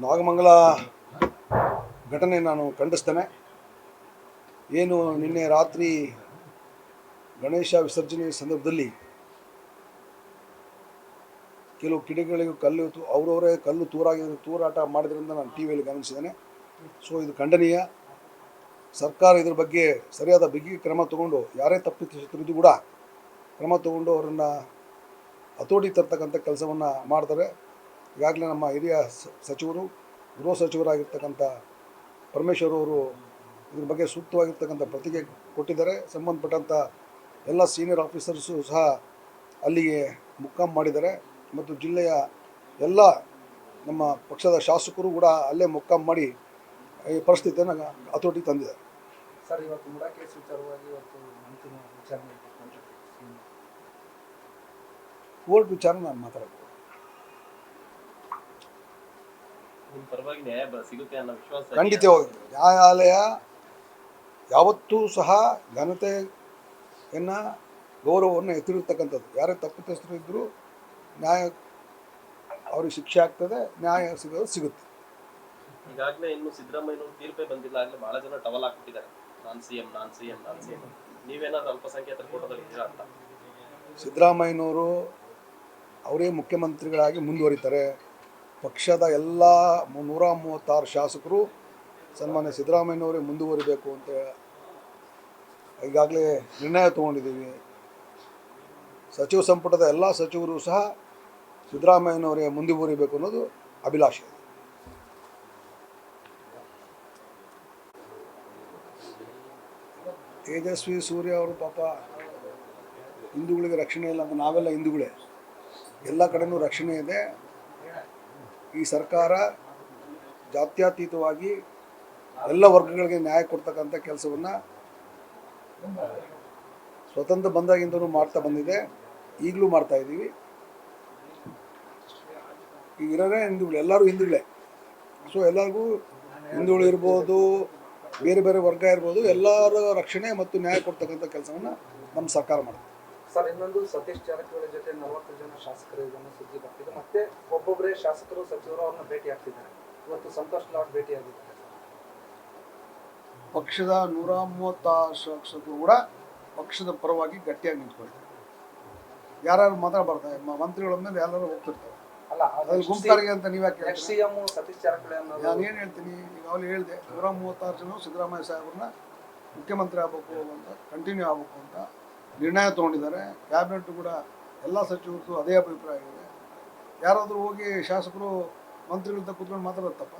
ನಾಗಮಂಗಲ ಘಟನೆ ನಾನು ಖಂಡಿಸ್ತೇನೆ. ಏನು ನಿನ್ನೆ ರಾತ್ರಿ ಗಣೇಶ ವಿಸರ್ಜನೆ ಸಂದರ್ಭದಲ್ಲಿ ಕೆಲವು ಕಿಡಿಗಳಿಗೆ ಕಲ್ಲು ಅವರವರೇ ಕಲ್ಲು ತೂರಾಗಿ, ತೂರಾಟ ಮಾಡಿದ್ರಿಂದ ನಾನು ಟಿ ವಿಯಲ್ಲಿ ಗಮನಿಸಿದ್ದೇನೆ. ಸೊ, ಇದು ಖಂಡನೀಯ. ಸರ್ಕಾರ ಇದ್ರ ಬಗ್ಗೆ ಸರಿಯಾದ ಬಿಗಿ ಕ್ರಮ ತಗೊಂಡು, ಯಾರೇ ತಪ್ಪಿತಿದ್ದು ಕೂಡ ಕ್ರಮ ತಗೊಂಡು ಅವರನ್ನು ಹತೋಟಿ ತರ್ತಕ್ಕಂಥ ಕೆಲಸವನ್ನು ಮಾಡ್ತಾರೆ. ಈಗಾಗಲೇ ನಮ್ಮ ಹಿರಿಯ ಸ- ಸಚಿವರು ಗೃಹ ಸಚಿವರಾಗಿರ್ತಕ್ಕಂಥ ಪರಮೇಶ್ವರ್ ಅವರು ಇದ್ರ ಬಗ್ಗೆ ಸೂಕ್ತವಾಗಿರ್ತಕ್ಕಂಥ ಪ್ರತಿಗೆ ಕೊಟ್ಟಿದ್ದಾರೆ. ಸಂಬಂಧಪಟ್ಟಂಥ ಎಲ್ಲ ಸೀನಿಯರ್ ಆಫೀಸರ್ಸು ಸಹ ಅಲ್ಲಿಗೆ ಮುಕ್ಕಾಮ್ ಮಾಡಿದ್ದಾರೆ. ಮತ್ತು ಜಿಲ್ಲೆಯ ಎಲ್ಲ ನಮ್ಮ ಪಕ್ಷದ ಶಾಸಕರು ಕೂಡ ಅಲ್ಲೇ ಮುಕ್ಕಾಮ್ ಮಾಡಿ ಈ ಪರಿಸ್ಥಿತಿಯನ್ನು ಹತೋಟಿ ತಂದಿದ್ದಾರೆ. ಸರ್ ಇವತ್ತು ಕೇಸ್ ವಿಚಾರವಾಗಿ ಇವತ್ತು ಅಂತಿಮ ವಿಚಾರಣೆ ಕೋರ್ಟ್ ವಿಚಾರ ನಾನು ಖಂಡಿತವಾಗಿ ನ್ಯಾಯಾಲಯ ಯಾವತ್ತೂ ಸಹ ಘನತೆಯನ್ನು ಗೌರವವನ್ನು ಎತ್ತಿರ್ತಕ್ಕಂಥದ್ದು. ಯಾರೇ ತಪ್ಪಿತಸ್ಥರು ಇದ್ದರೂ ನ್ಯಾಯ ಅವ್ರಿಗೆ ಶಿಕ್ಷೆ ಆಗ್ತದೆ ನ್ಯಾಯ ಸಿಗೋದು ಸಿಗುತ್ತೆ. ಈಗಾಗಲೇ ಇನ್ನು ಸಿದ್ದರಾಮಯ್ಯ ತೀರ್ಪೇ ಬಂದಿಲ್ಲ ಆಗಲೇ ಬಹಳ ಜನ ಟವಲ್ ಹಾಕ್ಬಿಟ್ಟಿದ್ದಾರೆ. ನಾನ್ ಸಿ ಎಂ ನಾನ್ ಸಿ ಎಂ ನಾನ್ ಸಿ ಎಂ ನೀವೇನಾದ್ರು ಅಲ್ಪಸಂಖ್ಯಾತರ ಕೂಟದಲ್ಲಿ ಇದ್ದೀರಾ ಅಂತ? ಸಿದ್ದರಾಮಯ್ಯನವರು ಅವರೇ ಮುಖ್ಯಮಂತ್ರಿಗಳಾಗಿ ಮುಂದುವರಿತಾರೆ. ಪಕ್ಷದ ಎಲ್ಲ ನೂರ ಮೂವತ್ತಾರು ಶಾಸಕರು ಸನ್ಮಾನ್ಯ ಸಿದ್ದರಾಮಯ್ಯನವರೇ ಮುಂದುವರಿಬೇಕು ಅಂತ ಈಗಾಗಲೇ ನಿರ್ಣಯ ತಗೊಂಡಿದ್ದೀವಿ. ಸಚಿವ ಸಂಪುಟದ ಎಲ್ಲ ಸಚಿವರು ಸಹ ಸಿದ್ದರಾಮಯ್ಯನವರೇ ಮುಂದುವರಿಬೇಕು ಅನ್ನೋದು ಅಭಿಲಾಷೆ. ತೇಜಸ್ವಿ ಸೂರ್ಯ ಅವರು ಪಾಪ ಹಿಂದೂಗಳಿಗೆ ರಕ್ಷಣೆ ಇಲ್ಲ ಅಂತ ನಾವೆಲ್ಲ ಹಿಂದೂಗಳೇ. ಎಲ್ಲ ಕಡೆಯೂ ರಕ್ಷಣೆ ಇದೆ. ಈ ಸರ್ಕಾರ ಜಾತ್ಯತೀತವಾಗಿ ಎಲ್ಲ ವರ್ಗಗಳಿಗೆ ನ್ಯಾಯ ಕೊಡ್ತಕ್ಕಂಥ ಕೆಲಸವನ್ನು ಸ್ವತಂತ್ರ ಬಂದಾಗಿಂದನೂ ಮಾಡ್ತಾ ಬಂದಿದೆ. ಈಗಲೂ ಮಾಡ್ತಾ ಇದ್ದೀವಿ. ಈಗ ಇರೋದೇ ಹಿಂದೂಗಳು, ಎಲ್ಲರೂ ಹಿಂದುಗಳೇ. ಸೊ ಎಲ್ಲರಿಗೂ ಹಿಂದೂಗಳು ಇರ್ಬೋದು, ಬೇರೆ ಬೇರೆ ವರ್ಗ ಇರ್ಬೋದು, ಎಲ್ಲರ ರಕ್ಷಣೆ ಮತ್ತು ನ್ಯಾಯ ಕೊಡ್ತಕ್ಕಂಥ ಕೆಲಸವನ್ನು ನಮ್ಮ ಸರ್ಕಾರ ಮಾಡುತ್ತೆ ಸರ್ ಇನ್ನೊಂದು ಸತೀಶ್ ಜಾರಕಿಹೊಳಿ ಜೊತೆ ನಲವತ್ತು ಜನ ಶಾಸಕರು ಇದನ್ನು ಸುದ್ದಿ ಬರ್ತಿದೆ ಮತ್ತೆ ಒಬ್ಬೊಬ್ಬರೇ ಶಾಸಕರು ಸಚಿವರು ಅವ್ರನ್ನ ಭೇಟಿ ಆಗ್ತಿದ್ದಾರೆ. ಇವತ್ತು ಸಂತೋಷ್ ಲಾಡ್ ಭೇಟಿ ಆಗಿದ್ದಾರೆ ಪಕ್ಷದ ನೂರ ಮೂವತ್ತಾರು ಶಾಸಕರು ಕೂಡ ಪಕ್ಷದ ಪರವಾಗಿ ಗಟ್ಟಿಯಾಗಿ ನಿಂತ್ಕೊಳ್ತಾರೆ ಯಾರು ಮಾತಾಡಬಾರ್ದು ಬರ್ತಾರೆ? ಮಂತ್ರಿಗಳ ಮೇಲೆ ಎಲ್ಲರೂ ಹೋಗ್ತಿರ್ತಾರೆ. ಅಲ್ಲ ಅದ್ರಲ್ಲಿ ಗುಂಪಾರಿಗೆ ಅಂತ ನೀವು ಯಾಕೆ ಸಿ? ಎಂ ಸತೀಶ್ ಜಾರಕಿಹೊಳಿ ಅನ್ನೋದು ನಾನು ಏನು ಹೇಳ್ತೀನಿ? ಈಗ ಅವಳು ಹೇಳಿದೆ ನೂರ ಮೂವತ್ತಾರು ಜನ ಸಿದ್ದರಾಮಯ್ಯ ಸಾಹೇಬ್ರನ್ನ ಮುಖ್ಯಮಂತ್ರಿ ಆಗಬೇಕು ಅಂತ ಕಂಟಿನ್ಯೂ ಆಗಬೇಕು ಅಂತ. ನಿರ್ಣಯ ತೊಗೊಂಡಿದ್ದಾರೆ. ಕ್ಯಾಬಿನೆಟ್ ಕೂಡ ಎಲ್ಲ ಸಚಿವರು ಅದೇ ಅಭಿಪ್ರಾಯ ಇದೆ ಯಾರಾದರೂ ಹೋಗಿ ಶಾಸಕರು ಮಂತ್ರಿಗಳಿಂದ ಕೂತ್ಕೊಂಡು ಮಾತಾಡೋದು ತಪ್ಪ?